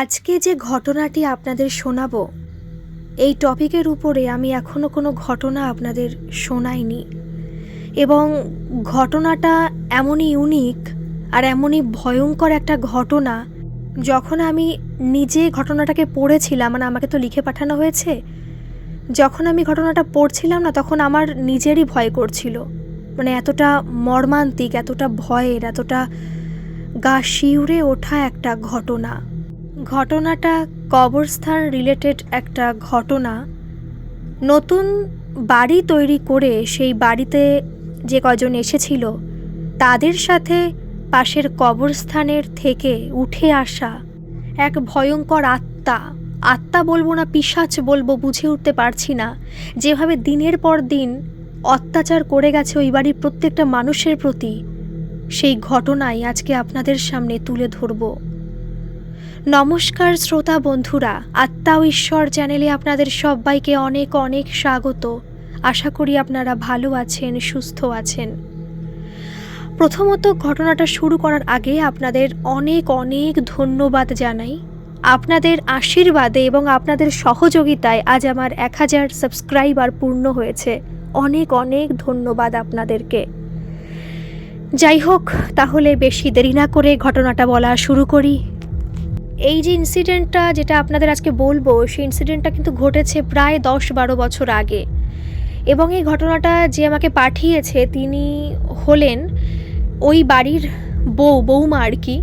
আজকে যে ঘটনাটি আপনাদের শোনাবো, এই টপিকের উপরে আমি এখনও কোনো ঘটনা আপনাদের শোনাইনি। এবং ঘটনাটা এমনই ইউনিক আর এমনই ভয়ঙ্কর একটা ঘটনা, যখন আমি নিজে ঘটনাটাকে পড়েছিলাম মানে আমাকে তো লিখে পাঠানো হয়েছে, যখন আমি ঘটনাটা পড়ছিলাম না, তখন আমার নিজেরই ভয় করছিল। মানে এতটা মর্মান্তিক, এতটা ভয়ের, এতটা গা শিউরে ওঠা একটা ঘটনা। ঘটনাটা কবরস্থান রিলেটেড একটা ঘটনা। নতুন বাড়ি তৈরি করে সেই বাড়িতে যে কজন এসেছিল, তাদের সাথে পাশের কবরস্থানের থেকে উঠে আসা এক ভয়ঙ্কর আত্মা। আত্মা বলব না পিশাচ বলব, বুঝে উঠতে পারছি না। যেভাবে দিনের পর দিন অত্যাচার করে গেছে ওই বাড়ির প্রত্যেকটা মানুষের প্রতি, সেই ঘটনাই আজকে আপনাদের সামনে তুলে ধরবো। নমস্কার শ্রোতা বন্ধুরা আত্মা ঈশ্বর চ্যানেলে আপনাদের সবাইকে অনেক অনেক স্বাগত। আশা করি আপনারা ভালো আছেন, সুস্থ আছেন। প্রথমত ঘটনাটা শুরু করার আগে আপনাদের অনেক অনেক ধন্যবাদ জানাই। আপনাদের আশীর্বাদে এবং আপনাদের সহযোগিতায় আজ আমার এক হাজার সাবস্ক্রাইবার পূর্ণ হয়েছে। অনেক অনেক ধন্যবাদ আপনাদেরকে। যাই হোক, তাহলে বেশি দেরি না করে ঘটনাটা বলা শুরু করি। এই যে ইনসিডেন্টটা যেটা আপনাদের আজকে বলব, সেই ইনসিডেন্টটা কিন্তু ঘটেছে প্রায় দশ বারো বছর আগে। এবং এই ঘটনাটা যে আমাকে পাঠিয়েছে, তিনি হলেন ওই বাড়ির বউ বৌমা আর কি।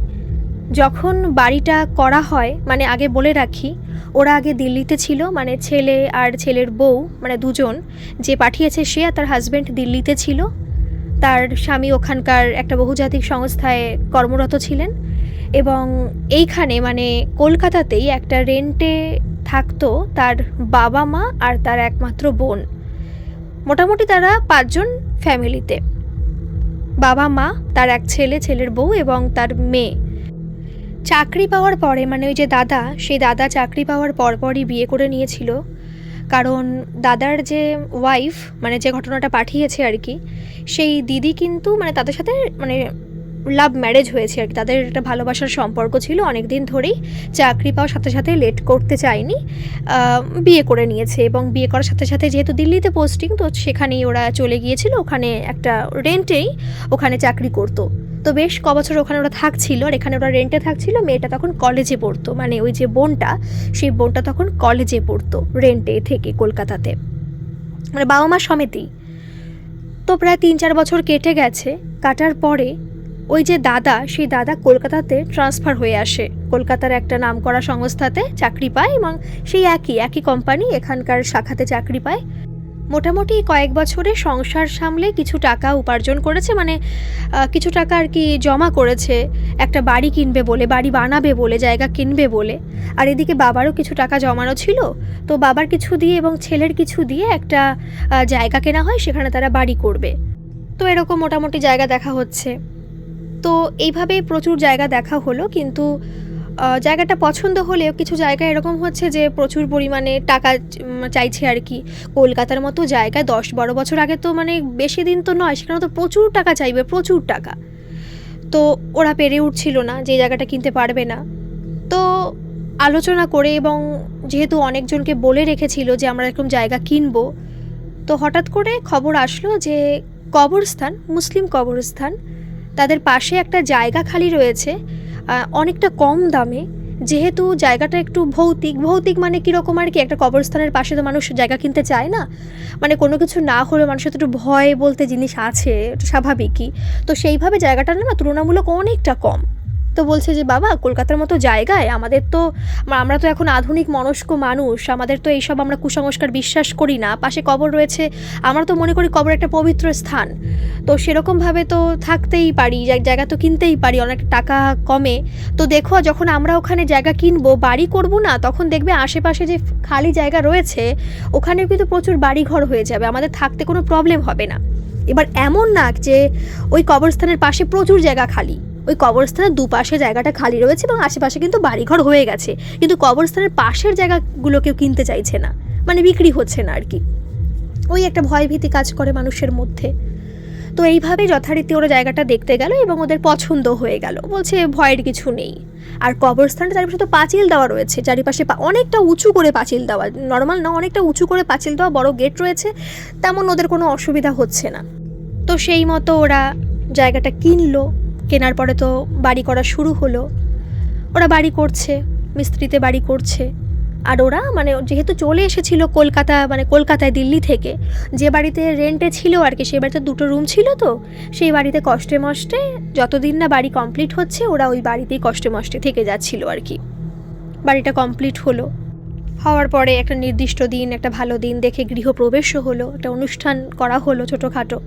যখন বাড়িটা করা হয় মানে আগে বলে রাখি, ওরা আগে দিল্লিতে ছিল মানে ছেলে আর ছেলের বউ মানে দুজন। যে পাঠিয়েছে সে আর তার হাজব্যান্ড দিল্লিতে ছিল। তার স্বামী ওখানকার একটা বহুজাতিক সংস্থায় কর্মরত ছিলেন। এবং এইখানে মানে কলকাতাতেই একটা রেন্টে থাকতো তার বাবা মা আর তার একমাত্র বোন। মোটামুটি তারা পাঁচজন ফ্যামিলিতে বাবা মা, তার এক ছেলে, ছেলের বউ এবং তার মেয়ে। চাকরি পাওয়ার পরে মানে ওই যে দাদা, সেই দাদা চাকরি পাওয়ার পরপরই বিয়ে করে নিয়েছিল। কারণ দাদার যে ওয়াইফ মানে যে ঘটনাটা পাঠিয়েছে আর কি, সেই দিদি কিন্তু মানে তাদের সাথে মানে লাভ ম্যারেজ হয়েছে আর কি। তাদের একটা ভালোবাসার সম্পর্ক ছিল অনেক দিন ধরেই চাকরি পাওয়ার সাথে সাথে লেট করতে চায়নি বিয়ে করে নিয়েছে এবং বিয়ে করার সাথে সাথে যেহেতু দিল্লিতে পোস্টিং তো সেখানেই ওরা চলে গিয়েছিল, ওখানে একটা রেন্টেই ওখানে চাকরি করতো। তো বেশ ক বছর ওখানে ওরা থাকছিল আর এখানে ওরা রেন্টে থাকছিল, মেয়েটা তখন কলেজে পড়তো মানে ওই যে বোনটা, সেই বোনটা তখন কলেজে পড়তো রেন্টে থেকে কলকাতাতে। মানে বাবা মা সমেতেই। তো প্রায় তিন চার বছর কেটে গেছে, কাটার পরে ওই যে দাদা, সেই দাদা কলকাতাতে ট্রান্সফার হয়ে আসে। কলকাতার একটা নামকরা সংস্থাতে চাকরি পায় এবং সেই একই একই কোম্পানি এখানকার শাখাতে চাকরি পায়। মোটামুটি কয়েক বছরে সংসার সামলে কিছু টাকা উপার্জন করেছে মানে কিছু টাকা আর কি জমা করেছে। একটা বাড়ি কিনবে বলে, বাড়ি বানাবে বলে, জায়গা কিনবে বলে। আর এদিকে বাবারও কিছু টাকা জমানো ছিল। তো বাবার কিছু দিয়ে এবং ছেলের কিছু দিয়ে একটা জায়গা কেনা হয়, সেখানে তারা বাড়ি করবে। তো এরকম মোটামুটি জায়গা দেখা হচ্ছে। তো এইভাবে প্রচুর জায়গা দেখা হলো, কিন্তু জায়গাটা পছন্দ হলেও কিছু জায়গা এরকম হচ্ছে যে প্রচুর পরিমাণে টাকা চাইছে আর কি। কলকাতার মতো জায়গায় দশ বারো বছর আগে তো মানে বেশি দিন তো নয়, সেখানে তো প্রচুর টাকা চাইবে, প্রচুর টাকা। তো ওরা পেরে উঠছিল না যে জায়গাটা কিনতে পারবে না। তো আলোচনা করে এবং যেহেতু অনেকজনকে বলে রেখেছিল যে আমরা এরকম জায়গা কিনব, তো হঠাৎ করে খবর আসলো যে কবরস্থান, মুসলিম কবরস্থান তাদের পাশে একটা জায়গা খালি রয়েছে অনেকটা কম দামে। যেহেতু জায়গাটা একটু ভৌতিক ভৌতিক মানে কীরকম আর কি, একটা কবরস্থানের পাশে তো মানুষ জায়গা কিনতে চায় না। মানে কোনো কিছু না হলে মানুষের তো একটু ভয় বলতে জিনিস আছে স্বাভাবিকই। তো সেইভাবে জায়গাটা না, তুলনামূলক অনেকটা কম। তো বলছে যে, বাবা, কলকাতার মতো জায়গায় আমাদের তো, আমরা তো এখন আধুনিক মনস্ক মানুষ, আমাদের তো এইসব আমরা কুসংস্কার বিশ্বাস করি না। পাশে কবর রয়েছে, আমরা তো মনে করি কবর একটা পবিত্র স্থান। তো সেরকমভাবে তো থাকতেই পারি জায়গা তো কিনতেই পারি, অনেক টাকা কমে। তো দেখো, যখন আমরা ওখানে জায়গা কিনবো, বাড়ি করব না, তখন দেখবে আশেপাশে যে খালি জায়গা রয়েছে, ওখানেও কিন্তু প্রচুর বাড়ি ঘর হয়ে যাবে, আমাদের থাকতে কোনো প্রবলেম হবে না। এবার এমন না যে, ওই কবরস্থানের পাশে প্রচুর জায়গা খালি। ওই কবরস্থানের দুপাশে জায়গাটা খালি রয়েছে এবং আশেপাশে কিন্তু বাড়িঘর হয়ে গেছে। কিন্তু কবরস্থানের পাশের জায়গাগুলো কেউ কিনতে চাইছে না। মানে বিক্রি হচ্ছে না আর কি। ওই একটা ভয়ভীতি কাজ করে মানুষের মধ্যে। তো এইভাবেই যথারীতি ওরা জায়গাটা দেখতে গেল এবং ওদের পছন্দ হয়ে গেল। বলছে ভয়ের কিছু নেই। আর কবরস্থানটা চারিপাশে তো পাঁচিল দেওয়া রয়েছে। চারিপাশে অনেকটা উঁচু করে পাঁচিল দেওয়া। নর্মাল না, অনেকটা উঁচু করে পাঁচিল দেওয়া বড় গেট রয়েছে। তেমন ওদের কোনো অসুবিধা হচ্ছে না। তো সেই মতো ওরা জায়গাটা কিনলো। কেনার পরে তো বাড়ি করা শুরু হলো। ওরা বাড়ি করছে, মিস্ত্রিতে বাড়ি করছে। আর ওরা মানে যেহেতু চলে এসেছিল কলকাতা মানে কলকাতায় দিল্লি থেকে, যে বাড়িতে রেন্টে ছিল আর কি সেই বাড়িতে দুটো রুম ছিল তো, সেই বাড়িতে কষ্টে মষ্টে যতদিন না বাড়ি কমপ্লিট হচ্ছে, ওরা ওই বাড়িতেই কষ্টে মষ্টে থেকে যাচ্ছিল আর কি। বাড়িটা কমপ্লিট হলো। হওয়ার পরে একটা নির্দিষ্ট দিন, একটা ভালো দিন দেখে গৃহপ্রবেশও হলো, একটা অনুষ্ঠান করা হলো ছোটোখাটো।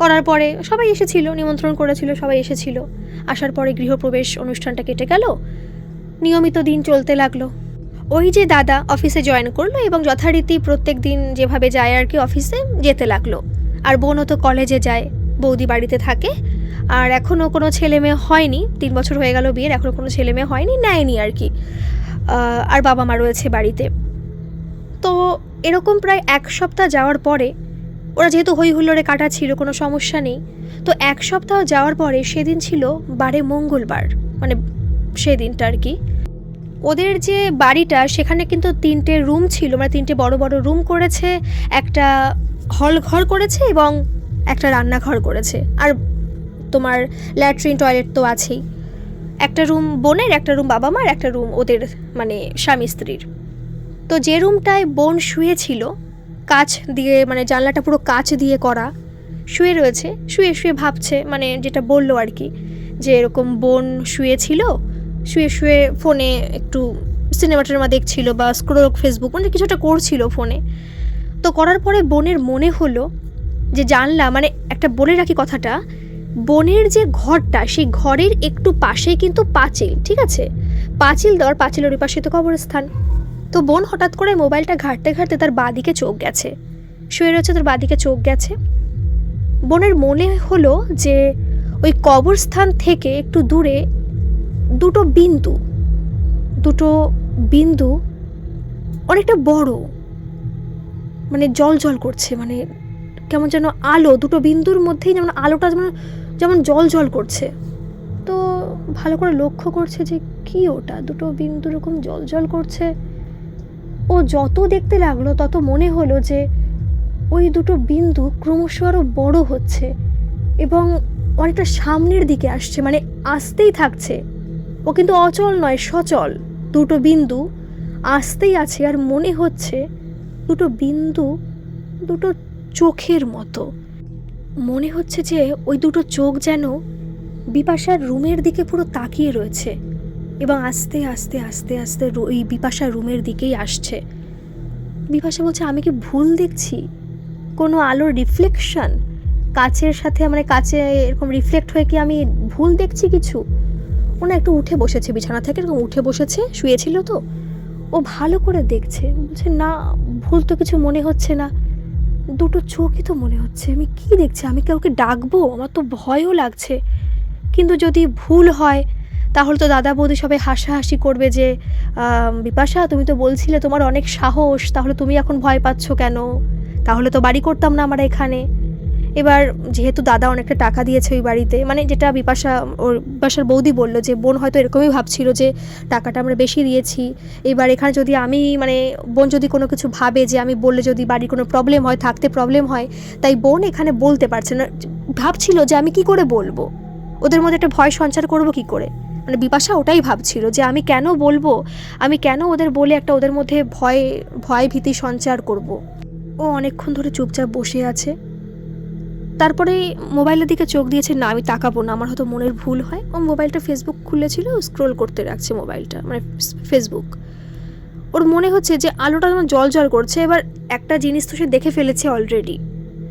করার পরে সবাই এসেছিল, নিমন্ত্রণ করেছিল, সবাই এসেছিল। আসার পরে গৃহপ্রবেশ অনুষ্ঠানটা কেটে গেল। নিয়মিত দিন চলতে লাগল। ওই যে দাদা অফিসে জয়েন করল এবং যথারীতি প্রত্যেক দিন যেভাবে যায় আর কি অফিসে যেতে লাগল। আর বোনও তো কলেজে যায়, বৌদি বাড়িতে থাকে। আর এখনও কোনো ছেলে মেয়ে হয়নি, তিন বছর হয়ে গেল বিয়ের এখনও কোনো ছেলে মেয়ে হয়নি, নেয়নি আর কি। আর বাবা মা রয়েছে বাড়িতে। তো এরকম প্রায় এক সপ্তাহ যাওয়ার পরে ওরা যেহেতু হই হুল্লোড়ে কাটা ছিল, কোনো সমস্যা নেই। তো এক সপ্তাহ যাওয়ার পরে সেদিন ছিল বারে মঙ্গলবার মানে সেদিনটা আর কি। ওদের যে বাড়িটা, সেখানে কিন্তু তিনটে রুম ছিল মানে তিনটে বড় বড় রুম করেছে, একটা হল ঘর করেছে এবং একটা রান্নাঘর করেছে। আর তোমার ল্যাট্রিন টয়লেট তো আছেই। একটা রুম বোনের, একটা রুম বাবা মার, একটা রুম ওদের মানে স্বামী স্ত্রীর। তো যে রুমটায় বোন শুয়েছিল কাচ দিয়ে মানে জানলাটা পুরো কাচ দিয়ে করা। শুয়ে রয়েছে, শুয়ে শুয়ে ভাবছে মানে যেটা বলল আর কি, যে এরকম বোন শুয়েছিল, শুয়ে শুয়ে ফোনে একটু সিনেমা টিনেমা দেখছিল বা স্ক্রোল ফেসবুক মানে কিছুটা করছিল ফোনে। তো করার পরে বোনের মনে হলো যে জানলা মানে একটা বলে রাখি কথাটা, বোনের যে ঘরটা, সেই ঘরের একটু পাশে কিন্তু পাঁচিল, ঠিক আছে? পাঁচিল দেওয়ার, পাঁচিলের ওই পাশে তো কবরস্থান। তো বোন হঠাৎ করে মোবাইলটা ঘাঁটতে ঘাঁটতে তার বাদিকে চোখ গেছে। শুয়ে রয়েছে তার বাদিকে চোখ গেছে। বোনের মনে হলো যে ওই কবরস্থান থেকে একটু দূরে দুটো বিন্দু দুটো বিন্দু অনেকটা বড় মানে জল জল করছে মানে কেমন যেন আলো, দুটো বিন্দুর মধ্যেই যেমন আলোটা যেমন যেমন জল জল করছে। তো ভালো করে লক্ষ্য করছে যে কি ওটা, দুটো বিন্দু এরকম জল জল করছে। ও যত দেখতে লাগল, তত মনে হলো যে ওই দুটো বিন্দু ক্রমশ আরও বড় হচ্ছে এবং অনেকটা সামনের দিকে আসছে মানে আসতেই থাকছে। ও কিন্তু অচল নয়, সচল। দুটো বিন্দু আসতেই আছে আর মনে হচ্ছে দুটো বিন্দু দুটো চোখের মতো। মনে হচ্ছে যে ওই দুটো চোখ যেন বিপাশার রুমের দিকে পুরো তাকিয়ে রয়েছে। এবং আস্তে আস্তে আস্তে আস্তে ওই বিপাশা রুমের দিকেই আসছে। বিপাশা বলছে, আমি কি ভুল দেখছি? কোনো আলোর রিফ্লেকশন কাচের সাথে মানে কাছে এরকম রিফ্লেক্ট হয়ে কি আমি ভুল দেখছি কিছু? ও না একটু উঠে বসেছে, বিছানা থেকে এরকম উঠে বসেছে, শুয়েছিল তো। ও ভালো করে দেখছে। বলছে, না, ভুল তো কিছু মনে হচ্ছে না। দুটো চোখই তো মনে হচ্ছে। আমি কি দেখছি? আমি কাউকে ডাকবো? আমার তো ভয়ও লাগছে। কিন্তু যদি ভুল হয় তাহলে তো দাদা বৌদি সবাই হাসাহাসি করবে যে বিপাশা, তুমি তো বলছিলে তোমার অনেক সাহস, তাহলে তুমি এখন ভয় পাচ্ছ কেন? তাহলে তো বাড়ি করতাম না আমরা এখানে। এবার যেহেতু দাদা অনেকটা টাকা দিয়েছে ওই বাড়িতে মানে যেটা বিপাশা, ওর, বিপাশার বৌদি বলল যে, বোন হয়তো এরকমই ভাবছিল যে, টাকাটা আমরা বেশি দিয়েছি। এবার এখানে যদি আমি মানে বোন যদি কোনো কিছু ভাবে যে, আমি বললে যদি বাড়ির কোনো প্রবলেম হয়, থাকতে প্রবলেম হয়, তাই বোন এখানে বলতে পারছে না। ভাবছিল যে, আমি কি করে বলব? ওদের মধ্যে একটা ভয় সঞ্চার করব কি করে? মানে বিপাশা ওটাই ভাবছিল যে আমি কেন বলব? আমি কেন ওদের বলে একটা ওদের মধ্যে ভয় ভয় ভীতি সঞ্চার করব? ও অনেকক্ষণ ধরে চুপচাপ বসে আছে। তারপরে মোবাইলের দিকে চোখ দিয়েছে, না, আমি তাকাবো না, আমার হয়তো মনের ভুল হয়। ও মোবাইলটা ফেসবুক খুলেছিল স্ক্রোল করতে রাখছে মোবাইলটা মানে ফেসবুক ওর মনে হচ্ছে যে আলোটা যেমন জল জল করছে, এবার একটা জিনিস তো সে দেখে ফেলেছে অলরেডি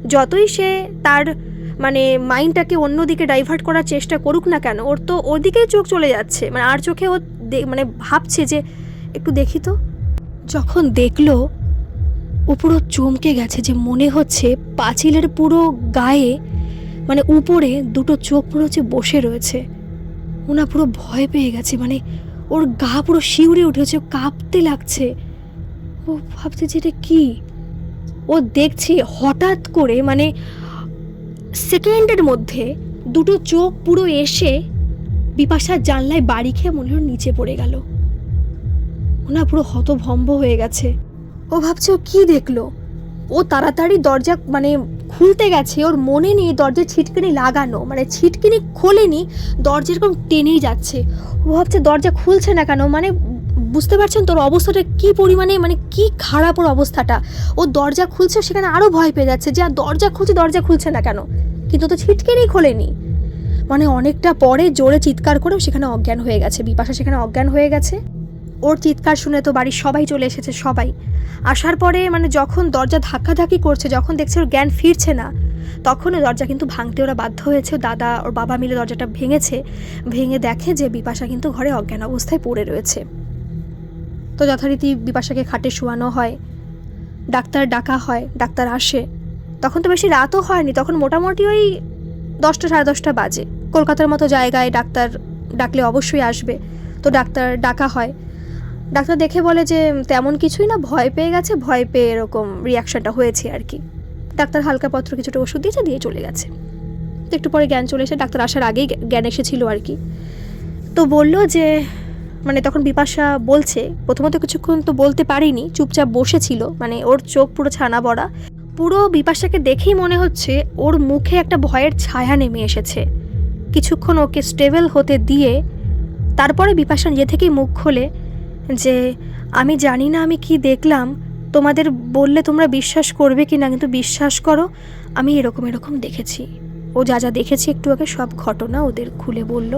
যতই সে তার মানে মাইন্ডটাকে অন্যদিকে ডাইভার্ট করার চেষ্টা করুক না কেন, ওর তো ওদিকেই চোখ চলে যাচ্ছে। মানে আর চোখে ও মানে ভাবছে যে, একটু দেখি তো। যখন দেখল ও পুরো চমকে গেছে যে মনে হচ্ছে পাঁচিলের পুরো গায়ে মানে উপরে দুটো চোখ পুরো হচ্ছে বসে রয়েছে। ওনা পুরো ভয় পেয়ে গেছে মানে ওর গা পুরো শিউরে উঠেছে কাঁপতে লাগছে। ও ভাবছে যে এটা কি? ও দেখছে হঠাৎ করে মানে সেকেন্ডের মধ্যে দুটো চোখ পুরো এসে বিপাশার জানলায় বাড়ি খেয়ে মনে হলো নিচে পড়ে গেল। ওনা পুরো হতভম্ব হয়ে গেছে। ও ভাবছে ও কি দেখল? ও তাড়াতাড়ি দরজা মানে খুলতে গেছে, ওর মনে নেই দরজার ছিটকিনি লাগানো মানে ছিটকিনি খোলেনি, দরজা এরকম টেনেই যাচ্ছে। ও ভাবছে দরজা খুলছে না কেন মানে বুঝতে পারছেন তোর অবস্থাটা কি পরিমাণে মানে কি খারাপ ওর অবস্থাটা? ও দরজা খুলছে, সেখানে আরও ভয় পেয়ে যাচ্ছে যে আর দরজা খুলছে দরজা খুলছে না কেন? কিন্তু তো ছিটকিনি, খোলেনি। মানে অনেকটা পরে জোরে চিৎকার করেও সেখানে অজ্ঞান হয়ে গেছে। বিপাশা সেখানে অজ্ঞান হয়ে গেছে। ওর চিৎকার শুনে তো বাড়ির সবাই চলে এসেছে, সবাই। আসার পরে মানে যখন দরজা ধাক্কাধাক্কি করছে, যখন দেখছে ওর জ্ঞান ফিরছে না, তখন ওই দরজা কিন্তু ভাঙতে ওরা বাধ্য হয়েছে। দাদা, ওর বাবা মিলে দরজাটা ভেঙেছে। ভেঙে দেখে যে বিপাশা কিন্তু ঘরে অজ্ঞান অবস্থায় পড়ে রয়েছে। তো যথারীতি বিপাশাকে খাটে শোয়ানো হয়। ডাক্তার ডাকা হয়, ডাক্তার আসে। তখন তো বেশি রাতও হয়নি, তখন মোটামুটি ওই দশটা সাড়ে দশটা বাজে। কলকাতার মতো জায়গায় ডাক্তার ডাকলে অবশ্যই আসবে। তো ডাক্তার ডাকা হয়। ডাক্তার দেখে বলে যে, তেমন কিছুই না, ভয় পেয়ে গেছে, ভয় পেয়ে এরকম রিয়াকশনটা হয়েছে আর কি। ডাক্তার হালকা পত্র কিছুটা ওষুধ দিয়েছে, দিয়ে চলে গেছে। একটু পরে জ্ঞান চলে এসে ডাক্তার আসার আগেই জ্ঞান এসেছিল আর কি। তো বলল যে মানে তখন বিপাশা বলছে, প্রথমত কিছুক্ষণ তো বলতে পারিনি, চুপচাপ বসেছিল মানে ওর চোখ পুরো ছানা বড়া। পুরো বিপাশাকে দেখেই মনে হচ্ছে ওর মুখে একটা ভয়ের ছায়া নেমে এসেছে। কিছুক্ষণ ওকে স্টেবল হতে দিয়ে তারপরে বিপাশা নিজে থেকেই মুখ খোলে যে, আমি জানি না আমি কি দেখলাম, তোমাদের বললে তোমরা বিশ্বাস করবে কি না কিন্তু বিশ্বাস করো, আমি এরকম এরকম দেখেছি। ও যা যা দেখেছি, একটু আগে সব ঘটনা ওদের খুলে বলল।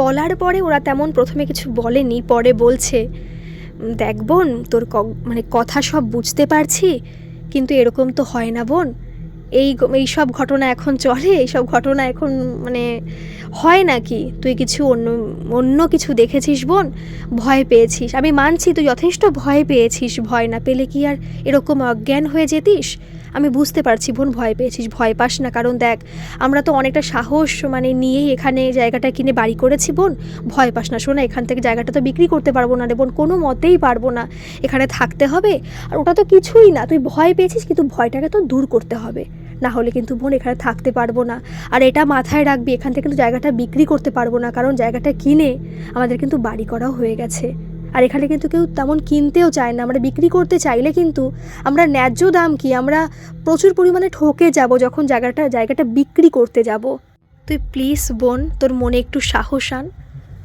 বলার পরে ওরা তেমন প্রথমে কিছু বলেনি, পরে বলছে, দেখ বোন, তোর মানে কথা সব বুঝতে পারছি, কিন্তু এরকম তো হয় না বোন। এই এই সব ঘটনা এখন চলে এইসব ঘটনা এখন মানে হয় নাকি? তুই কিছু অন্য অন্য কিছু দেখেছিস বোন? ভয় পেয়েছিস। আমি মানছি তুই যথেষ্ট ভয় পেয়েছিস। ভয় না পেলে কি আর এরকম অজ্ঞান হয়ে যেতিস? আমি বুঝতে পারছি বোন, ভয় পেয়েছিস। ভয় পাস না। কারণ দেখ, আমরা তো অনেকটা সাহস মানে নিয়েই এখানে জায়গাটা কিনে বাড়ি করেছি বোন। ভয় পাস না। শোনা এখান থেকে জায়গাটা তো বিক্রি করতে পারব না রে বোন। কোনো মতেই পারব না। এখানে থাকতে হবে। আর ওটা তো কিছুই না। তুই ভয় পেয়েছিস, কিন্তু ভয়টাকে তো দূর করতে হবে। না হলে কিন্তু বোন এখানে থাকতে পারব না। আর এটা মাথায় রাখবি, এখান থেকে কিন্তু জায়গাটা বিক্রি করতে পারব না, কারণ জায়গাটা কিনে আমাদের কিন্তু বাড়ি করাও হয়ে গেছে। আর এখানে কিন্তু কেউ তেমন কিনতেও চায় না। আমরা বিক্রি করতে চাইলে কিন্তু আমরা ন্যায্য দাম কি, আমরা প্রচুর পরিমাণে ঠকে যাব যখন জায়গাটা জায়গাটা বিক্রি করতে যাব। তুই প্লিজ বোন, তোর মনে একটু সাহস আন।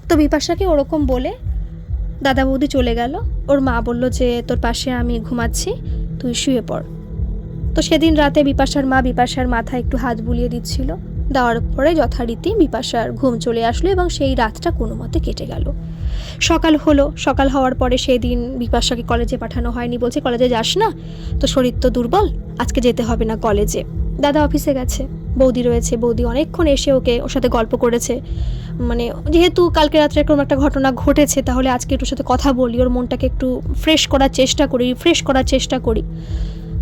তো বিপাশাকে ওরকম বলে দাদা বৌদি চলে গেল। ওর মা বলল যে, তোর পাশে আমি ঘুমাচ্ছি, তুই শুয়ে পড়। তো সেদিন রাতে বিপাশার মা বিপাশার মাথায় একটু হাত বুলিয়ে দিচ্ছিল। দেওয়ার পরে যথারীতি বিপাশার ঘুম চলে আসলো এবং সেই রাতটা কোনো মতে কেটে গেল। সকাল হলো, সকাল হওয়ার পরে সেই দিন বিপাশাকে কলেজে পাঠানো হয়নি। বলছে, কলেজে যাস না? তো শরীর তো দুর্বল, আজকে যেতে হবে না কলেজে। দাদা অফিসে গেছে। বৌদি রয়েছে। বৌদি অনেকক্ষণ এসে ওকে ওর সাথে গল্প করেছে। মানে যেহেতু কালকে রাত্রে কোনো একটা ঘটনা ঘটেছে, তাহলে আজকে একটু সাথে কথা বলি। ওর মনটাকে একটু ফ্রেশ করার চেষ্টা করি রিফ্রেশ করার চেষ্টা করি।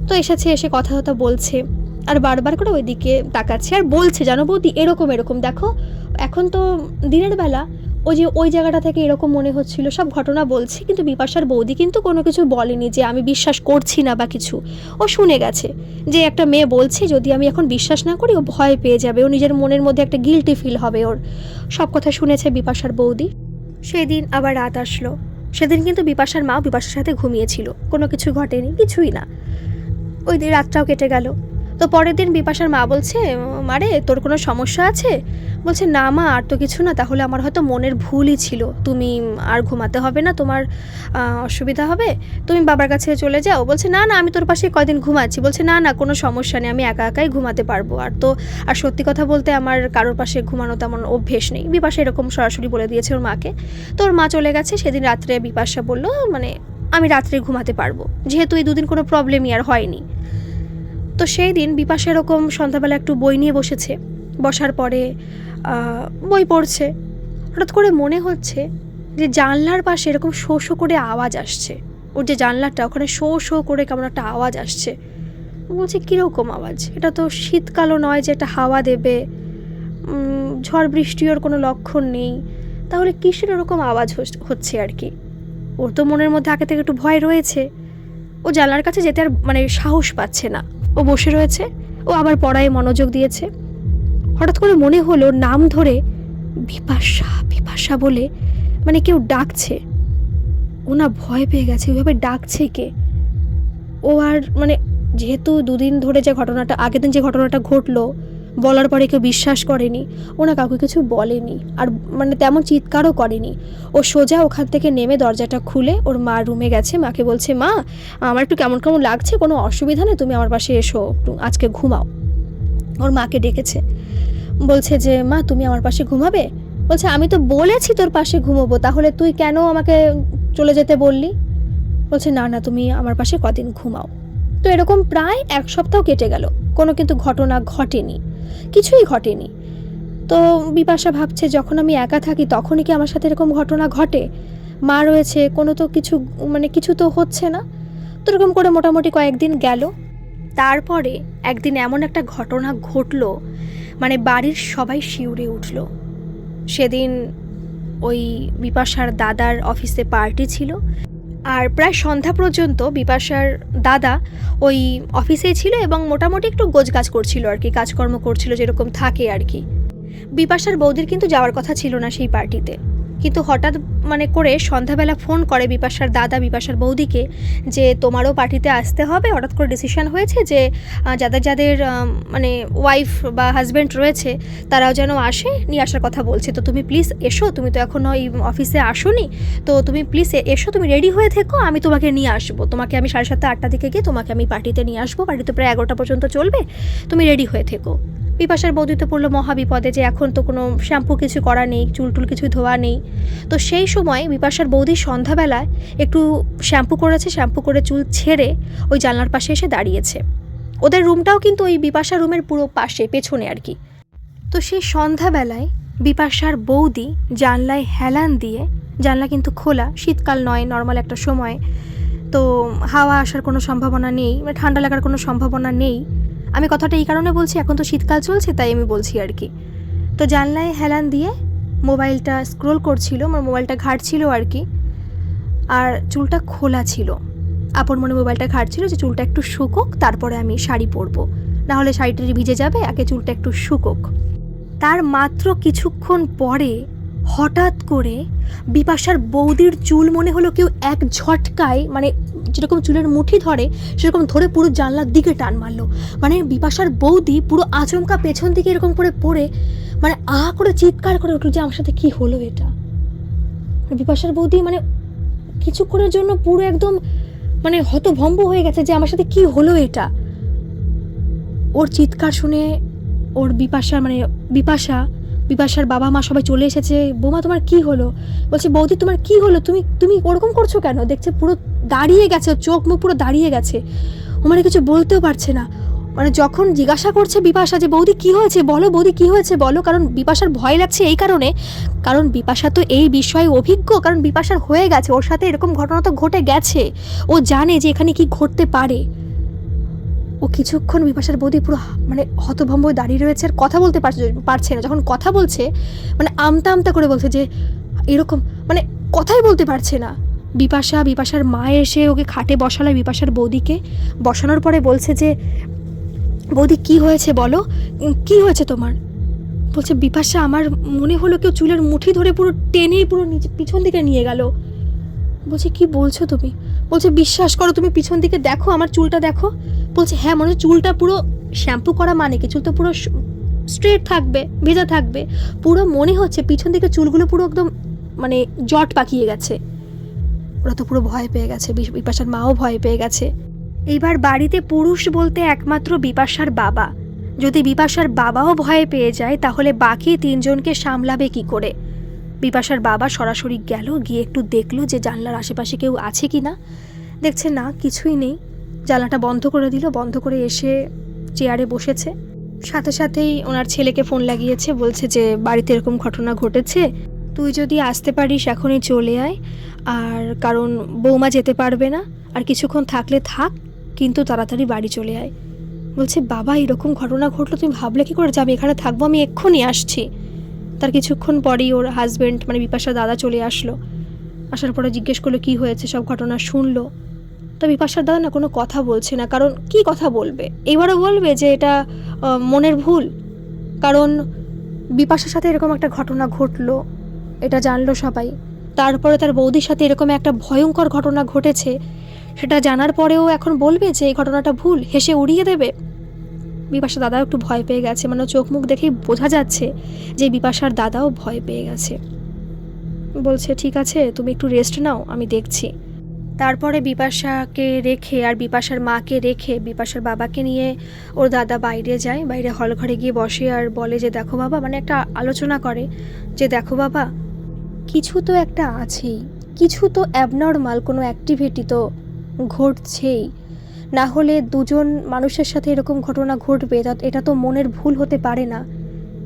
তো এসেছে, এসে কথা কথা বলছে। আর বারবার করে ওইদিকে তাকাচ্ছে আর বলছে, জানো বৌদি? এরকম এরকম। দেখো, এখন তো দিনের বেলা। ওই যে, ওই জায়গাটা থেকে এরকম মনে হচ্ছিল, সব ঘটনা বলছে। কিন্তু বিপাশার বৌদি কিন্তু কোনো কিছু বলেনি যে আমি বিশ্বাস করছি না বা কিছু। ও শুনে গেছে যে একটা মেয়ে বলছে, যদি আমি এখন বিশ্বাস না করি, ও ভয় পেয়ে যাবে। ও নিজের মনের মধ্যে একটা গিলটি ফিল হবে ওর। সব কথা শুনেছে বিপাশার বৌদি। সেদিন আবার রাত আসলো। সেদিন কিন্তু বিপাশার মা বিপাশার সাথে ঘুমিয়েছিল। কোনো কিছু ঘটেনি, কিছুই না। ওই দিন রাতটাও কেটে গেল। তো পরের দিন বিপাশার মা বলছে, মারে, তোর কোনো সমস্যা আছে? বলছে, না মা, আর তো কিছু না, তাহলে আমার হয়তো মনের ভুলই ছিল। তুমি আর ঘুমাতে হবে না, তোমার অসুবিধা হবে। তুমি বাবার কাছে চলে যাও। বলছে, না না, আমি তোর পাশে কয়দিন ঘুমাচ্ছি। বলছে, না না, কোনো সমস্যা নেই, আমি একা একাই ঘুমাতে পারব। আর তো, আর সত্যি কথা বলতে আমার কারোর পাশে ঘুমানো তেমন অভ্যেস নেই। বিপাশা এরকম সরাসরি বলে দিয়েছে ওর মাকে। তো ওর মা চলে গেছে। সেদিন রাত্রে বিপাশা বলল মানে আমি রাত্রে ঘুমাতে পারব। যেহেতু এই দুদিন কোনো প্রবলেমই আর হয়নি। তো সেই দিন বিপাশা এরকম সন্ধ্যাবেলা একটু বই নিয়ে বসেছে। বসার পরে বই পড়ছে। হঠাৎ করে মনে হচ্ছে যে জানলার পাশে এরকম শো শো করে আওয়াজ আসছে। ওর যে জানলাটা, ওখানে শো শো করে কেমন একটা আওয়াজ আসছে। বলছে, কীরকম আওয়াজ? এটা তো শীতকালও নয় যে একটা হাওয়া দেবে। ঝড় বৃষ্টি ওর কোনো লক্ষণ নেই। তাহলে কিসের ওরকম আওয়াজ হচ্ছে আর কি? ওর তো মনের মধ্যে আগে থেকে একটু ভয় রয়েছে। ও জানলার কাছে যেতে আর মানে সাহস পাচ্ছে না। ও বসে রয়েছে, ও আবার পড়ায় মনোযোগ দিয়েছে। হঠাৎ করে মনে হলো নাম ধরে বিপাশা বিপাশা বলে মানে কেউ ডাকছে। ও না ভয় পেয়ে গেছে, ওইভাবে ডাকছে কে? ও আর মানে যেহেতু দুদিন ধরে যে ঘটনাটা, আগের দিন যে ঘটনাটা ঘটলো বলার পরে কেউ বিশ্বাস করেনি ও না কাউকে কিছু বলেনি, আর মানে তেমন চিৎকারও করেনি। ও সোজা ওখান থেকে নেমে দরজাটা খুলে ওর মা রুমে গেছে, মাকে বলছে, মা, আমার একটু কেমন কেমন লাগছে, কোনো অসুবিধা নেই, তুমি আমার পাশে এসো, একটু আজকে ঘুমাও। ওর মাকে ডেকেছে, বলছে যে, মা, তুমি আমার পাশে ঘুমাবে? বলছে, আমি তো বলেছি তোর পাশে ঘুমোবো, তাহলে তুই কেন আমাকে চলে যেতে বললি? বলছে, না না, তুমি আমার পাশে কদিন ঘুমাও। তো এরকম প্রায় এক সপ্তাহ কেটে গেল। কোনো কিন্তু ঘটনা ঘটেনি, কিছুই ঘটেনি। তো বিপাশা ভাবছে, যখন আমি একা থাকি, তখনই কি আমার সাথে এরকম ঘটনা ঘটে? মা রয়েছে, কোনো তো কিছু মানে কিছু তো হচ্ছে না? তো এরকম করে মোটামুটি কয়েকদিন গেল। তারপরে একদিন এমন একটা ঘটনা ঘটলো মানে বাড়ির সবাই শিউরে উঠল। সেদিন ওই বিপাশার দাদার অফিসে পার্টি ছিল। আর প্রায় সন্ধ্যা পর্যন্ত বিপাশার দাদা ওই অফিসেই ছিল এবং মোটামুটি একটু গোজ কাজ করছিল আর কি, কাজকর্ম করছিল যেরকম থাকে আর কি। বিপাশার বৌদির কিন্তু যাওয়ার কথা ছিল না সেই পার্টিতে। কিন্তু হঠাৎ মানে করে সন্ধ্যাবেলা ফোন করে বিপাশার দাদা, বিপাশার বৌদিকে যে তোমারও পার্টিতে আসতে হবে। হঠাৎ করে ডিসিশন হয়েছে যে যাদের যাদের মানে ওয়াইফ বা হাজব্যান্ড রয়েছে, তারাও যেন আসে, নিয়ে আসার কথা বলছে। তো তুমি প্লিজ এসো, তুমি তো এখনও এই অফিসে আসোনি। তো তুমি প্লিজ এসো, তুমি রেডি হয়ে থেকো, আমি তোমাকে নিয়ে আসব। তোমাকে আমি সাড়ে সাতটা আটটা দিকে গিয়ে তোমাকে আমি পার্টিতে নিয়ে আসব। পার্টিতে প্রায় এগারোটা পর্যন্ত চলবে। তুমি রেডি হয়ে থেকো। বিপাশার বৌদি তো পড়ল মহা বিপদে যে এখন তো কোনো শ্যাম্পু কিছু করা নেই, চুল টুল কিছু ধোয়া নেই। তো সেই সময় বিপাশার বৌদি সন্ধ্যাবেলায় একটু শ্যাম্পু করেছে, শ্যাম্পু করে চুল ছেড়ে ওই জানলার পাশে এসে দাঁড়িয়েছে। ওদের রুমটাও কিন্তু ওই বিপাশা রুমের পুরো পাশে, পেছনে আর কি। তো সেই সন্ধ্যাবেলায় বিপাশার বৌদি জানলায় হেলান দিয়ে, জানলা কিন্তু খোলা, শীতকাল নয়, নর্মাল একটা সময়, তো হাওয়া আসার কোনো সম্ভাবনা নেই মানে ঠান্ডা লাগার কোনো সম্ভাবনা নেই আমি কথাটা এই কারণে বলছি, এখন তো শীতকাল চলছে, তাই আমি বলছি আর কি। তো জানলায় হেলান দিয়ে মোবাইলটা স্ক্রোল করছিল, আমার মোবাইলটা ঘাটছিল আর কি। আর চুলটা খোলা ছিল। আপন মনে মোবাইলটা ঘাটছিল যে চুলটা একটু শুকোক, তারপরে আমি শাড়ি পরবো। না হলে শাড়িটা ভিজে যাবে, আগে চুলটা একটু শুকোক। তার মাত্র কিছুক্ষণ পরে হঠাৎ করে বিপাশার বৌদির চুল মনে হলো কেউ এক ঝটকায় মানে যেরকম চুলের মুঠি ধরে, সেরকম ধরে পুরো জানলার দিকে টান মারলো। মানে বিপাশার বৌদি পুরো আচমকা পেছন দিকে এরকম করে পড়ে মানে আ করে চিৎকার করে উঠল যে আমার সাথে কি হলো এটা। বিপাশার বৌদি মানে কিছুক্ষণের জন্য পুরো একদম মানে হতভম্ব হয়ে গেছে যে আমার সাথে কি হলো এটা। ওর চিৎকার শুনে ওর বিপাশার মানে বিপাশা বিপাশার বাবা মা সবাই চলে এসেছে, বৌমা তোমার কি হলো? বলছে, বৌদি তোমার কি হলো? তুমি তুমি ওরকম করছ কেন? দেখছে পুরো দাঁড়িয়ে গেছে, চোখ মুখ পুরো দাঁড়িয়ে গেছে। ও মানে কিছু বলতেও পারছে না। মানে যখন জিজ্ঞাসা করছে বিপাশা যে, বৌদি কি হয়েছে? বলো, বৌদি কি হয়েছে? বলো। কারণ বিপাশার ভয় লাগছে এই কারণে। কারণ বিপাশা তো এই বিষয়ে অভিজ্ঞ, কারণ বিপাশার হয়ে গেছে। ওর সাথে এরকম ঘটনা তো ঘটে গেছে। ও জানে যে এখানে কি ঘটতে পারে। ও কিছুক্ষণ বিপাশার বৌদি পুরো মানে হতভম্ব দাঁড়িয়ে রয়েছে আর কথা বলতে পারছে পারছে না। যখন কথা বলছে মানে আমতা আমতা করে বলছে যে, এরকম মানে কথাই বলতে পারছে না। বিপাশা, বিপাশার মা এসে ওকে খাটে বসালো বিপাশার বৌদিকে। বসানোর পরে বলছে যে, বৌদি, কি হয়েছে বলো? কি হয়েছে তোমার? বলছে, বিপাশা, আমার মনে হলো কেউ চুলের মুঠি ধরে পুরো টেনে পুরো নিচে পিছন দিকে নিয়ে গেল। বলছে, কি বলছো তুমি? বলছে, বিশ্বাস করো, তুমি পিছন দিকে দেখো, আমার চুলটা দেখো। বলছে হ্যাঁ মনে চুলটা পুরো শ্যাম্পু করা মানে কি? চুল তো পুরো স্ট্রেট থাকবে, ভেজা থাকবে। পুরো মনে হচ্ছে পিছন দিকে চুলগুলো পুরো একদম মানে জট পাকিয়ে গেছে। ওরা তো পুরো ভয় পেয়ে গেছে বিপাশার মাও ভয় পেয়ে গেছে। এইবার বাড়িতে পুরুষ বলতে একমাত্র বিপাশার বাবা। যদি বিপাশার বাবাও ভয় পেয়ে যায়, তাহলে বাকি তিনজনকে সামলাবে কি করে? বিপাশার বাবা সরাসরি গেল, গিয়ে একটু দেখল যে জানলার আশেপাশে কেউ আছে কি না দেখছে না, কিছুই নেই। জানলাটা বন্ধ করে দিল, বন্ধ করে এসে চেয়ারে বসেছে। সাথে সাথেই ওনার ছেলেকে ফোন লাগিয়েছে, বলছে যে বাড়িতে এরকম ঘটনা ঘটেছে, তুই যদি আসতে পারিস এখনই চলে আয়। আর কারণ বৌমা যেতে পারবে না, আর কিছুক্ষণ থাকলে থাক, কিন্তু তাড়াতাড়ি বাড়ি চলে আয়। বলছে, বাবা, এরকম ঘটনা ঘটলো, তুমি ভাবলে কি করে? যে আমি এখানে থাকব, আমি এক্ষুনি আসছি। তার কিছুক্ষণ পরেই ওর হাজব্যান্ড মানে বিপাশা দাদা চলে আসলো। আসার পরে জিজ্ঞেস করল, কি হয়েছে? সব ঘটনা শুনলো? তো বিপাশার দাদা না কোনো কথা বলছে না? কারণ কি কথা বলবে? এবারও বলবে যে এটা মনের ভুল। কারণ বিপাশার সাথে এরকম একটা ঘটনা ঘটলো, এটা জানলো সবাই। তারপরে তার বৌদির সাথে এরকম একটা ভয়ঙ্কর ঘটনা ঘটেছে, সেটা জানার পরেও এখন বলবে যে এই ঘটনাটা ভুল, হেসে উড়িয়ে দেবে। বিপাশা দাদাও একটু ভয় পেয়ে গেছে মানে চোখ মুখ দেখেই বোঝা যাচ্ছে যে বিপাশার দাদাও ভয় পেয়ে গেছে। বলছে, ঠিক আছে, তুমি একটু রেস্ট নাও, আমি দেখছি। তারপরে বিপাশাকে রেখে আর বিপাশার মাকে রেখে বিপাশার বাবাকে নিয়ে ওর দাদা বাইরে যায়, বাইরে হল ঘরে গিয়ে বসে আর বলে যে, দেখো বাবা মানে একটা আলোচনা করে যে, দেখো বাবা, কিছু তো একটা আছেই, কিছু তো অ্যাবনর্মাল কোনো অ্যাক্টিভিটি তো ঘটছেই। না হলে দুজন মানুষের সাথে এরকম ঘটনা ঘটবে এটা তো মনের ভুল হতে পারে না।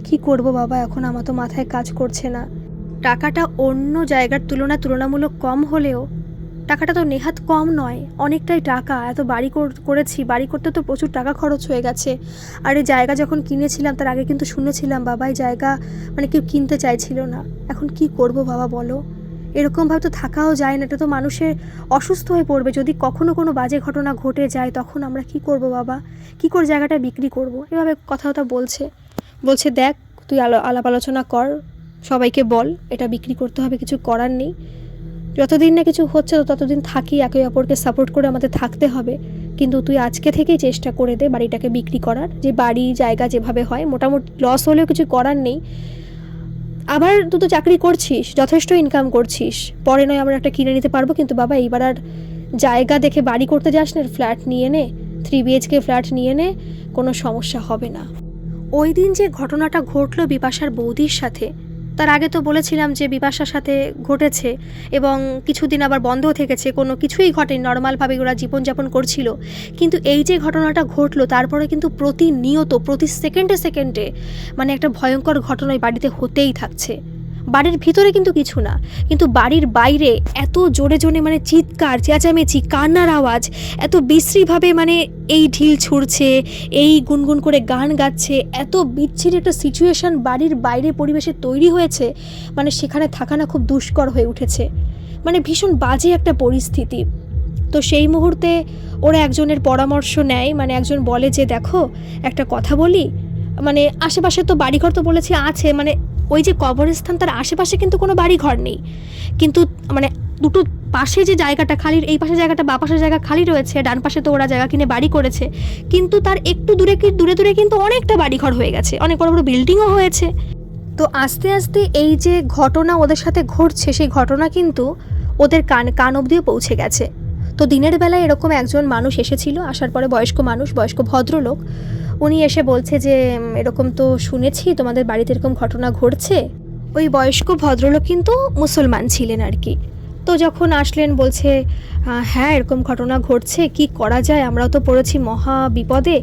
কি করব বাবা, এখন আমার তো মাথায় কাজ করছে না। টাকাটা অন্য জায়গার তুলনায় তুলনামূলক কম হলেও টাকাটা তো নেহাত কম নয়, অনেকটাই টাকা। এত বাড়ি কর- করেছি, বাড়ি করতে তো প্রচুর টাকা খরচ হয়ে গেছে। আর এই জায়গা যখন কিনেছিলাম, তার আগে কিন্তু শুনেছিলাম, বাবা, এই জায়গা মানে কেউ কিনতে চাইছিল না। এখন কি করব বাবা, বলো? এরকমভাবে তো থাকাও যায় না। এটা তো মানুষের অসুস্থ হয়ে পড়বে। যদি কখনো কোনো বাজে ঘটনা ঘটে যায়, তখন আমরা কি করব বাবা? কি করে জায়গাটা বিক্রি করব? এভাবে কথা কথা বলছে। বলছে, দেখ, তুই আলো আলাপ আলোচনা কর, সবাইকে বল, এটা বিক্রি করতে হবে, কিছু করার নেই। যতদিন না কিছু হচ্ছে, তো ততদিন থাকি, একে অপরকে সাপোর্ট করে আমাদের থাকতে হবে। কিন্তু তুই আজকে থেকেই চেষ্টা করে দে বাড়িটাকে বিক্রি করার। যে বাড়ি, জায়গা যেভাবে হয়, মোটামুটি লস হলেও কিছু করার নেই। আবার তুই তো চাকরি করছিস, যথেষ্ট ইনকাম করছিস। পরে নয় আমরা একটা কিনে নিতে পারব, কিন্তু বাবা, এইবার আর জায়গা দেখে বাড়ি করতে যাস না ফ্ল্যাট নিয়ে নে থ্রি বিএইচকে ফ্ল্যাট নিয়ে নে, কোনো সমস্যা হবে না। ওই দিন যে ঘটনাটা ঘটলো বিপাশার বৌদির সাথে তার আগে তো বলেছিলাম যে বিপাশার সাথে ঘটেছে এবং কিছুদিন আবার বন্ধও থেকেছে, কোনো কিছুই ঘটেনি, নর্মালভাবে ওরা জীবনযাপন করছিল। কিন্তু এই যে ঘটনাটা ঘটলো, তারপরে কিন্তু প্রতিনিয়ত, প্রতি সেকেন্ডে সেকেন্ডে মানে একটা ভয়ঙ্কর ঘটনা বাড়িতে হতেই থাকছে। বাড়ির ভিতরে কিন্তু কিছু না। কিন্তু বাড়ির বাইরে এত জোরে জোরে মানে চিৎকার, চেঁচামেচি, কান্নার আওয়াজ, এত বিশ্রীভাবে মানে এই ঢিল ছুঁড়ছে, এই গুনগুন করে গান গাচ্ছে, এত বিচ্ছিরি একটা সিচুয়েশন বাড়ির বাইরে পরিবেশে তৈরি হয়েছে মানে সেখানে থাকা না খুব দুষ্কর হয়ে উঠেছে। মানে ভীষণ বাজে একটা পরিস্থিতি। তো সেই মুহূর্তে ওরা একজনের পরামর্শ নেয় মানে একজন বলে যে, দেখো, একটা কথা বলি। মানে আশেপাশে তো বাড়িঘর তো বলেছি, আছে মানে ওই যে কবরস্থান, তার আশেপাশে কিন্তু কোনো বাড়ি ঘর নেই। কিন্তু মানে দুটো পাশে যে জায়গাটা খালি, এই পাশে জায়গাটা বা পাশের জায়গা খালি রয়েছে, ডান পাশে তো ওরা জায়গা কিনে বাড়ি করেছে, কিন্তু তার একটু দূরে কি, দূরে দূরে কিন্তু অনেকটা বাড়িঘর হয়ে গেছে, অনেক বড় বড় বিল্ডিংও হয়েছে। তো আস্তে আস্তে এই যে ঘটনা ওদের সাথে ঘটছে, সেই ঘটনা কিন্তু ওদের কান কান অবধিও পৌঁছে গেছে। তো দিনের বেলায় এরকম একজন মানুষ এসেছিল, আসার পরে বয়স্ক মানুষ, বয়স্ক ভদ্রলোক। উনি এসে বলছে যে এরকম তো শুনেছি, তোমাদের বাড়িতে এরকম ঘটনা ঘটছে। ওই বয়স্ক ভদ্রলোক কিন্তু মুসলমান ছিলেন আর কি। তো যখন আসলেন, বলছে হ্যাঁ এরকম ঘটনা ঘটছে, কি করা যায়? আমরাও তো পড়েছি মহা বিপদে।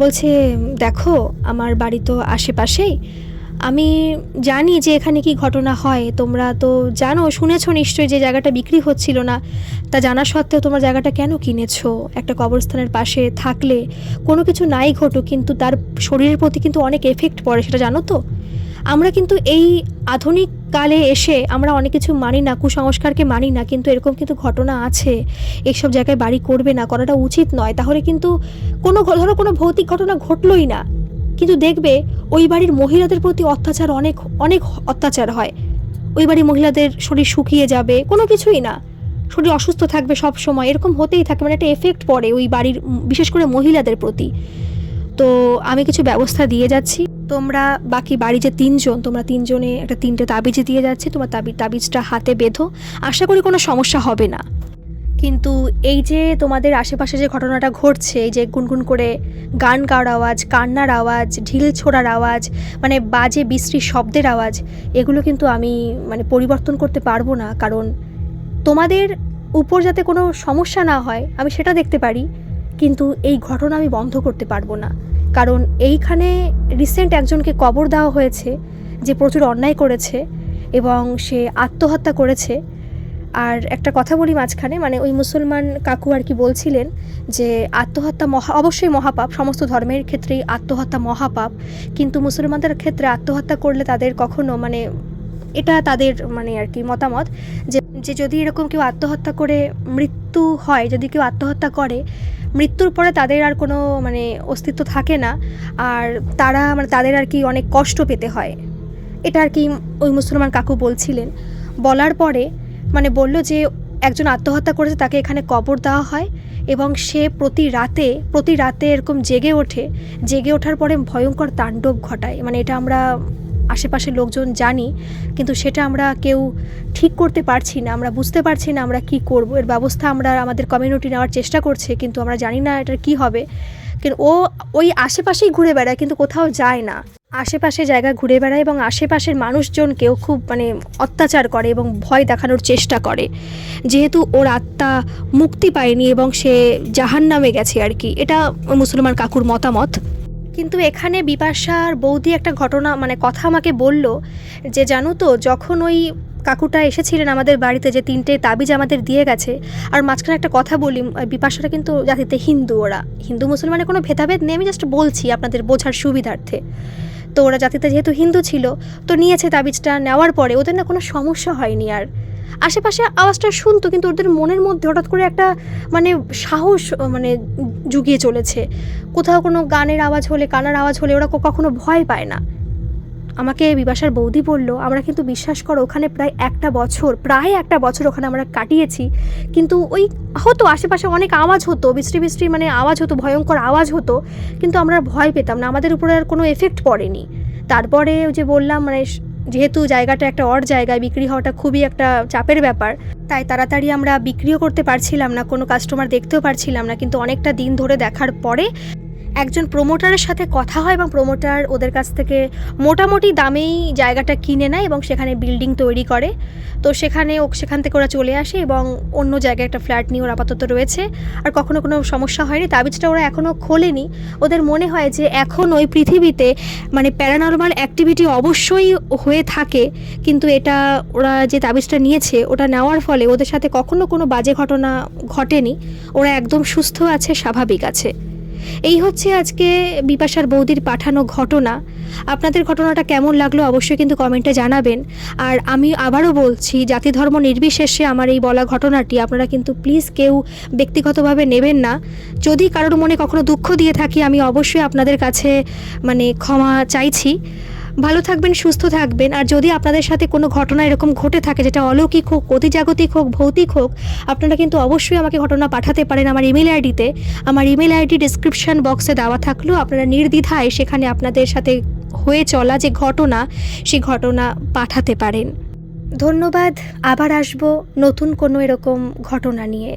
বলছে দেখো, আমার বাড়ি তো আশেপাশেই আমি জানি যে এখানে কি ঘটনা হয়, তোমরা তো জানো, শুনেছ নিশ্চয়ই যে জায়গাটা বিক্রি হচ্ছিল না। তা জানা সত্ত্বেও তোমার জায়গাটা কেন কিনেছো? একটা কবরস্থানের পাশে থাকলে কোনো কিছু নাই ঘটুক, কিন্তু তার শরীরের প্রতি কিন্তু অনেক এফেক্ট পড়ে, সেটা জানো তো? আমরা কিন্তু এই আধুনিক কালে এসে আমরা অনেক কিছু মানি না, কুসংস্কারকে মানি না, কিন্তু এরকম কিন্তু ঘটনা আছে। এইসব জায়গায় বাড়ি করবে না, করাটা উচিত নয়। তাহলে কিন্তু কোনো, ধরো কোনো ভৌতিক ঘটনা ঘটলোই না। কিন্তু দেখবে ওই বাড়ির মহিলাদের প্রতি অত্যাচার অনেক অনেক অত্যাচার হয়। ওই বাড়ির মহিলাদের শরীর শুকিয়ে যাবে, কোনো কিছুই না। শরীর অসুস্থ থাকবে সব সময়, এরকম হতেই থাকে মানে একটা এফেক্ট পড়ে ওই বাড়ির, বিশেষ করে মহিলাদের প্রতি। তো আমি কিছু ব্যবস্থা দিয়ে যাচ্ছি। তোমরা বাকি বাড়ি যে তিনজন, তোমরা তিনজনে একটা তিনটে তাবিজ দিয়ে যাচ্ছি, তোমার তাবি, তাবিজটা হাতে বেঁধো। আশা করি কোনো সমস্যা হবে না। কিন্তু এই যে তোমাদের আশেপাশে যে ঘটনাটা ঘটছে, এই যে গুনগুন করে গান গাওয়ার আওয়াজ, কান্নার আওয়াজ, ঢিল ছোড়ার আওয়াজ মানে বাজে, বিশ্রী শব্দের আওয়াজ, এগুলো কিন্তু আমি মানে পরিবর্তন করতে পারব না। কারণ তোমাদের উপর যাতে কোনো সমস্যা না হয়, আমি সেটা দেখতে পারি, কিন্তু এই ঘটনা আমি বন্ধ করতে পারব না। কারণ এইখানে রিসেন্ট একজনকে কবর দেওয়া হয়েছে, যে প্রচুর অন্যায় করেছে এবং সে আত্মহত্যা করেছে। আর একটা কথা বলি মাঝখানে মানে ওই মুসলমান কাকু আর কি বলছিলেন যে আত্মহত্যা মহা, অবশ্যই মহাপাপ, সমস্ত ধর্মের ক্ষেত্রেই আত্মহত্যা মহাপাপ, কিন্তু মুসলমানদের ক্ষেত্রে আত্মহত্যা করলে তাদের কখনো মানে এটা তাদের মানে আর কি মতামত যে যে যদি এরকম কেউ আত্মহত্যা করে মৃত্যু হয়, যদি কেউ আত্মহত্যা করে, মৃত্যুর পরে তাদের আর কোনো মানে অস্তিত্ব থাকে না, আর তারা মানে তাদের আর কি অনেক কষ্ট পেতে হয়। এটা আর কি ওই মুসলমান কাকু বলছিলেন। বলার পরে মানে বলল যে একজন আত্মহত্যা করেছে, তাকে এখানে কবর দেওয়া হয় এবং সে প্রতি রাতে প্রতি রাতে এরকম জেগে ওঠে। জেগে ওঠার পরে ভয়ঙ্কর তাণ্ডব ঘটায়। মানে এটা আমরা আশেপাশের লোকজন জানি, কিন্তু সেটা আমরা কেউ ঠিক করতে পারছি না। আমরা বুঝতে পারছি না আমরা কি করব। এর ব্যবস্থা আমরা, আমাদের কমিউনিটি নেওয়ার চেষ্টা করছে, কিন্তু আমরা জানি না এটার কি হবে। কিন্তু ও, ওই আশেপাশেই ঘুরে বেড়ায়, কিন্তু কোথাও যায় না। আশেপাশে জায়গা ঘুরে বেড়ায় এবং আশেপাশের মানুষজনকেও খুব মানে অত্যাচার করে এবং ভয় দেখানোর চেষ্টা করে। যেহেতু ওর আত্মা মুক্তি পায়নি এবং সে জাহান নামে গেছে আর কি, এটা মুসলমান কাকুর মতামত। কিন্তু এখানে বিপাশার বৌদি একটা ঘটনা মানে কথা আমাকে বলল যে, জানো তো, যখন ওই কাকুটা এসেছিলেন আমাদের বাড়িতে যে তিনটে তাবিজ আমাদের দিয়ে গেছে, আর মাঝখানে একটা কথা বলি বিপাশাটা কিন্তু জাতিতে হিন্দু ওরা। হিন্দু মুসলমানের কোনো ভেদাভেদ নেই, আমি জাস্ট বলছি আপনাদের বোঝার সুবিধার্থে। তো ওরা জাতিতে যেহেতু হিন্দু ছিল, তো নিয়েছে তাবিজটা, নেওয়ার পরে ওদের না কোনো সমস্যা হয়নি আর। আশেপাশে আওয়াজটা শুনতো, কিন্তু ওদের মনের মধ্যে হঠাৎ করে একটা মানে সাহস মানে জুগিয়ে চলেছে। কোথাও কোনো গানের আওয়াজ হলে, কানার আওয়াজ হলে ওরা কখনো ভয় পায় না। আমাকে বিবাসার বৌদি বলল, আমরা কিন্তু বিশ্বাস করো, ওখানে প্রায় একটা বছর, প্রায় একটা বছর ওখানে আমরা কাটিয়েছি। কিন্তু ওই হতো, আশেপাশে অনেক আওয়াজ হতো বৃষ্টি বৃষ্টি মানে আওয়াজ হতো, ভয়ঙ্কর আওয়াজ হতো, কিন্তু আমরা ভয় পেতাম না, আমাদের উপরে আর কোনো এফেক্ট পড়েনি। তারপরে যে বললাম মানে যেহেতু জায়গাটা একটা অর জায়গায়, বিক্রি হওয়াটা খুবই একটা চাপের ব্যাপার, তাই তাড়াতাড়ি আমরা বিক্রিও করতে পারছিলাম না, কোনো কাস্টমার দেখতেও পারছিলাম না, কিন্তু অনেকটা দিন ধরে দেখার পরে একজন প্রোমোটারের সাথে কথা হয় এবং প্রোমোটার ওদের কাছ থেকে মোটামুটি দামেই জায়গাটা কিনে নেয় এবং সেখানে বিল্ডিং তৈরি করে। তো সেখানে ও সেখান থেকে ওরা চলে আসে এবং অন্য জায়গায় একটা ফ্ল্যাট নিয়ে ওরা আপাতত রয়েছে। আর কখনো কোনো সমস্যা হয়নি। তাবিজটা ওরা এখনও খোলেনি। ওদের মনে হয় যে এখন ওই পৃথিবীতে মানে প্যারানর্মাল অ্যাক্টিভিটি অবশ্যই হয়ে থাকে, কিন্তু এটা ওরা যে তাবিজটা নিয়েছে, ওটা নেওয়ার ফলে ওদের সাথে কখনো কোনো বাজে ঘটনা ঘটেনি। ওরা একদম সুস্থ আছে, স্বাভাবিক আছে। এই হচ্ছে আজকে বিপাশার বৌদির পাঠানো ঘটনা। আপনাদের ঘটনাটা কেমন লাগল অবশ্যই কিন্তু কমেন্টে জানাবেন। আর আমি আবারও বলছি, জাতি ধর্ম নির্বিশেষে আমার এই বলা ঘটনাটি আপনারা কিন্তু প্লিজ কেউ ব্যক্তিগতভাবে নেবেন না। যদি কারোর মনে কখনো দুঃখ দিয়ে থাকি, আমি অবশ্যই আপনাদের কাছে মানে ক্ষমা চাইছি। ভালো থাকবেন, সুস্থ থাকবেন। আর যদি আপনাদের সাথে কোনো ঘটনা এরকম ঘটে থাকে যেটা অলৌকিক হোক, অতিজাগতিক হোক, ভৌতিক হোক, আপনারা কিন্তু অবশ্যই আমাকে ঘটনা পাঠাতে পারেন আমার ইমেল আইডিতে। আমার ইমেল আইডি ডিসক্রিপশন বক্সে দেওয়া থাকলেও আপনারা নির্দ্বিধায় সেখানে আপনাদের সাথে হয়ে চলা যে ঘটনা সেই ঘটনা পাঠাতে পারেন। ধন্যবাদ। আবার আসব নতুন কোনো এরকম ঘটনা নিয়ে।